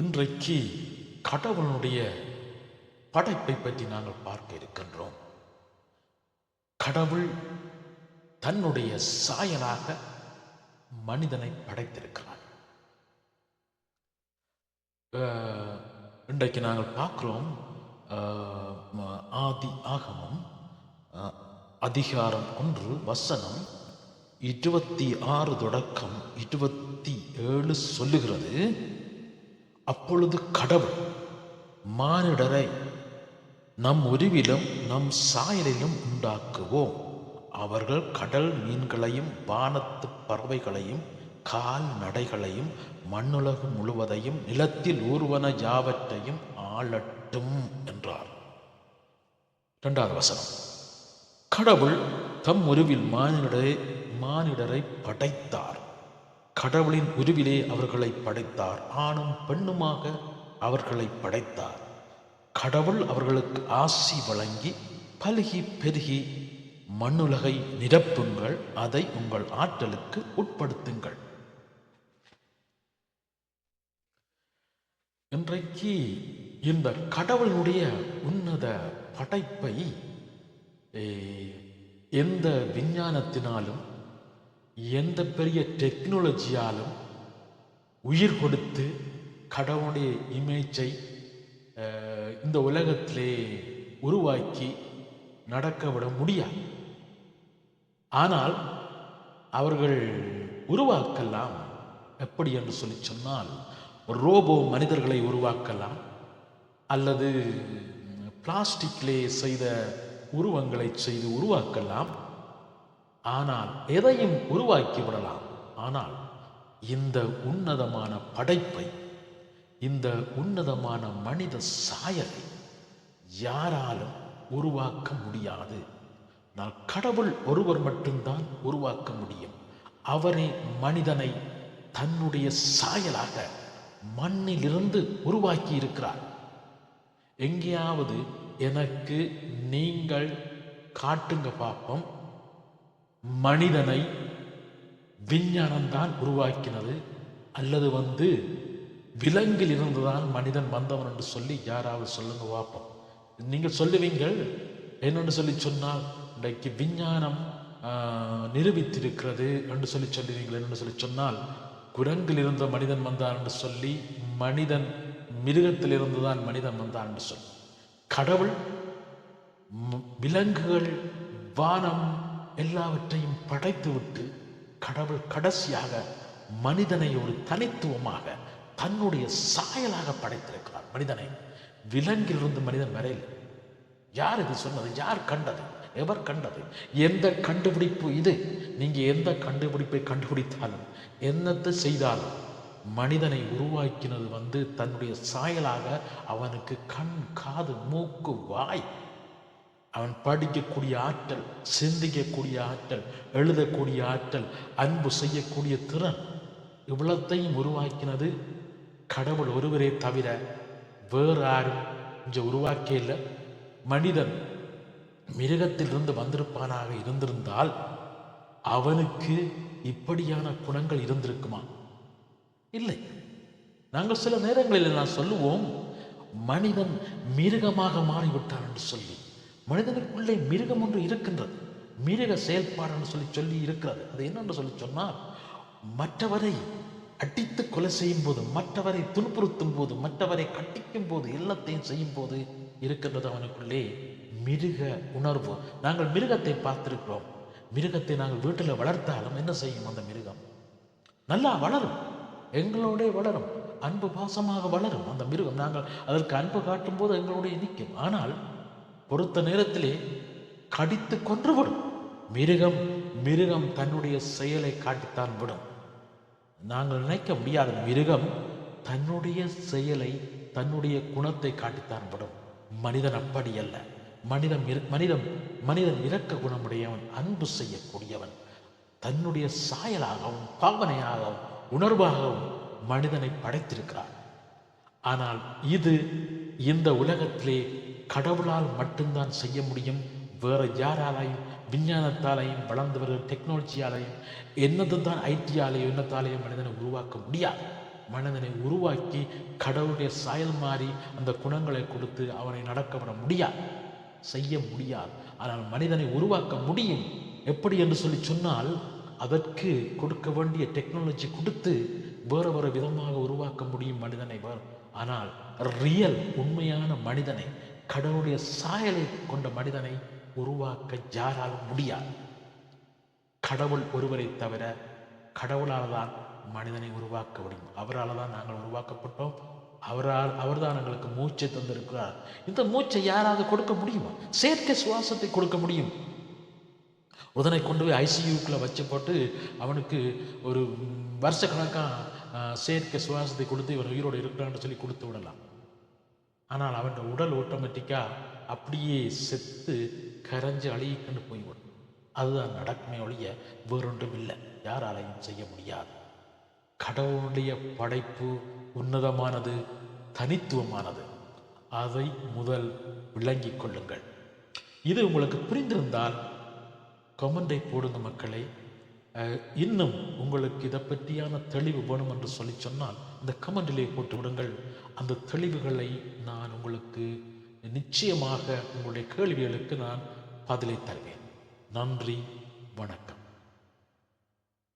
இன்றைக்கு கடவுளுடைய படைப்பை பற்றி நாங்கள் பார்க்க இருக்கின்றோம். கடவுள் தன்னுடைய சாயலாக மனிதனை படைத்திருக்கிறான் இன்றைக்கு நாங்கள் பார்க்கிறோம் ஆதி ஆகமம் அதிகாரம் ஒன்று வசனம் இருபத்தி ஆறு தொடக்கம் இருபத்தி ஏழு சொல்லுகிறது. அப்பொழுது கடவுள் மானிடரை நம் உருவிலும் நம் சாயலிலும் உண்டாக்குவோம். அவர்கள் கடல் மீன்களையும் வானத்து பறவைகளையும் கால்நடைகளையும் மண்ணுலகம் முழுவதையும் நிலத்தில் ஊர்வன யாவற்றையும் ஆளட்டும் என்றார். இரண்டாவது வசனம். கடவுள் தம் உருவில் மானிடரை மானிடரை படைத்தார். கடவுளின் உருவிலே அவர்களை படைத்தார். ஆணும் பெண்ணுமாக அவர்களை படைத்தார். கடவுள் அவர்களுக்கு ஆசி வழங்கி பலுகி பெருகி மண்ணுலகை நிரப்புங்கள். அதை உங்கள் ஆற்றலுக்கு உட்படுத்துங்கள். இன்றைக்கு இந்த கடவுளுடைய உன்னத படைப்பை எந்த விஞ்ஞானத்தினாலும் எந்த பெரிய டெக்னாலஜியாலும் உயிர் கொடுத்து கடவுளுடைய இமேஜை இந்த உலகத்திலே உருவாக்கி நடக்க விட முடியாது. ஆனால் அவர்கள் உருவாக்கலாம். எப்படி என்று சொல்லி சொன்னால் ரோபோ மனிதர்களை உருவாக்கலாம். அல்லது பிளாஸ்டிக்லே செய்த உருவங்களை செய்து உருவாக்கலாம். ஆனால் எதையும் உருவாக்கி விடலாம். ஆனால் இந்த உன்னதமான படைப்பை இந்த உன்னதமான மனித சாயலை யாராலும் உருவாக்க முடியாது. நான் கடவுள் ஒருவர் மட்டும்தான் உருவாக்க முடியும். அவரே மனிதனை தன்னுடைய சாயலாக மண்ணிலிருந்து உருவாக்கி இருக்கிறார் எங்கேயாவது எனக்கு நீங்கள் காட்டுங்க பார்ப்போம் மனிதனை விஞ்ஞானம்தான் உருவாக்கினது அல்லது வந்து விலங்கில் இருந்துதான் மனிதன் வந்தவன் என்று சொல்லி யாராவது சொல்லுங்க பார்ப்போம். நீங்கள் சொல்லுவீங்கள் என்னென்று சொல்லி சொன்னால் இன்றைக்கு விஞ்ஞானம் நிரூபித்திருக்கிறது என்று சொல்லி சொல்லுவீங்கள் என்னென்னு சொல்லி சொன்னால் குரங்கில் இருந்த மனிதன் வந்தான் என்று சொல்லி மனிதன் மிருகத்தில் இருந்துதான் மனிதன் வந்தான் என்று சொல்லி. கடவுள் விலங்குகள் வானம் எல்லாவற்றையும் படைத்துவிட்டு கடவுள் கடைசியாக மனிதனை ஒரு தனித்துவமாக தன்னுடைய சாயலாக படைத்திருக்கிறார். மனிதனை விலங்கிலிருந்து மனிதன் வரையில் யார் இது சொன்னது? யார் கண்டது? எவர் கண்டது? எந்த கண்டுபிடிப்பு இது? நீங்கள் எந்த கண்டுபிடிப்பை கண்டுபிடித்தாலும் என்னத்தை செய்தாலும் மனிதனை உருவாக்கினது வந்து தன்னுடைய சாயலாக அவனுக்கு கண் காது மூக்கு வாய் அவன் படிக்கக்கூடிய ஆற்றல் சிந்திக்கக்கூடிய ஆற்றல் எழுதக்கூடிய ஆற்றல் அன்பு செய்யக்கூடிய திறன் இவ்வளத்தையும் உருவாக்கினது கடவுள் ஒருவரே தவிர வேறு யாரும் இங்கே உருவாக்கே இல்லை. மனிதன் மிருகத்திலிருந்து வந்திருப்பானாக இருந்திருந்தால் அவனுக்கு இப்படியான குணங்கள் இருந்திருக்குமா? இல்லை. நாங்கள் சில நேரங்களில் நான் சொல்லுவோம் மனிதன் மிருகமாக மாறிவிட்டான் என்று சொல்லி. மனிதனுக்குள்ளே மிருகம் ஒன்று இருக்கின்றது. மிருக செயல்பாடுன்னு சொல்லி சொல்லி இருக்கிறது. அது என்னென்று சொல்லி சொன்னால் மற்றவரை அடித்து கொலை செய்யும் போது மற்றவரை துன்புறுத்தும் போது மற்றவரை கட்டிக்கும் போது எல்லாத்தையும் செய்யும் போது இருக்கின்றது அவனுக்குள்ளே மிருக உணர்வு. நாங்கள் மிருகத்தை பார்த்திருக்கிறோம். மிருகத்தை நாங்கள் வீட்டில் வளர்த்தாலும் என்ன செய்யும் அந்த மிருகம்? நல்லா வளரும். எங்களோடே வளரும். அன்பு பாசமாக வளரும் அந்த மிருகம். நாங்கள் அதற்கு அன்பு காட்டும் போது எங்களோடைய நிற்கும். ஆனால் பொறுத்த நேரத்திலே கடித்து கொன்றுவிடும். மிருகம் மிருகம் தன்னுடைய செயலை காட்டித்தான் விடும். நாங்கள் நினைக்க முடியாத மிருகம் தன்னுடைய செயலை தன்னுடைய குணத்தை காட்டித்தான் விடும். மனிதன் அப்படி அல்ல. மனிதன் இரு- மனிதன் மனிதன் இரக்க குணமுடையவன் அன்பு செய்யக்கூடியவன். தன்னுடைய சாயலாகவும் பாவனையாகவும் உணர்வாகவும் மனிதனை படைத்திருக்கிறார் ஆனால் இது இந்த உலகத்திலே கடவுளால் மட்டும்தான் செய்ய முடியும். வேறு யாராலையும் விஞ்ஞானத்தாலையும் வளர்ந்து வருகிற டெக்னாலஜியாலையும் என்னது தான் ஐடியாலையும் என்னத்தாலையும் மனிதனை உருவாக்க முடியாது. மனிதனை உருவாக்கி கடவுளுடைய சாயல் மாறி அந்த குணங்களை கொடுத்து அவனை நடக்க விட முடியாது. செய்ய முடியாது. ஆனால் மனிதனை உருவாக்க முடியும். எப்படி என்று சொல்லி சொன்னால் அதற்கு கொடுக்க வேண்டிய டெக்னாலஜி கொடுத்து வேறு வேறு விதமாக உருவாக்க முடியும் மனிதனை வேறு. ஆனால் ரியல் உண்மையான மனிதனை கடவுளுடைய சாயலை கொண்ட மனிதனை உருவாக்க யாராலும் முடியாது. கடவுள் ஒருவரை தவிர கடவுளால் தான் மனிதனை உருவாக்க முடியும். அவரால் தான் நாங்கள் உருவாக்கப்பட்டோம். அவரால் அவர்தான் எங்களுக்கு மூச்சை தந்திருக்கிறார். இந்த மூச்சை யாராவது கொடுக்க முடியுமா? செயற்கை சுவாசத்தை கொடுக்க முடியும். உதனை கொண்டு போய் ஐசியூக்குள்ளே வச்சு போட்டு அவனுக்கு ஒரு வருஷக்கணக்காக செயற்கை சுவாசத்தை கொடுத்து இவன் உயிரோடு இருக்கிறான்னு சொல்லி கொடுத்து விடலாம். ஆனால் அவன் உடல் ஆட்டோமேட்டிக்காக அப்படியே செத்து கரைஞ்சு அழுகிக்கொண்டு போய்விடும். அதுதான் நடக்குமே ஒழிய வேறொன்றும் இல்லை. யாராலையும் செய்ய முடியாது. கடவுளுடைய படைப்பு உன்னதமானது தனித்துவமானது. அதை முதல் விளங்கிக் கொள்ளுங்கள். இது உங்களுக்கு புரிந்திருந்தால் கமெண்டை போடுங்க மக்களை. இன்னும் உங்களுக்கு இதை பற்றியான தெளிவு வேணும் என்று சொல்லி சொன்னால் இந்த கமெண்டிலே போட்டு விடுங்கள். அந்த தெளிவுகளை நான் உங்களுக்கு நிச்சயமாக உங்களுடைய கேள்விகளுக்கு நான் பதிலை தருவேன். நன்றி வணக்கம்.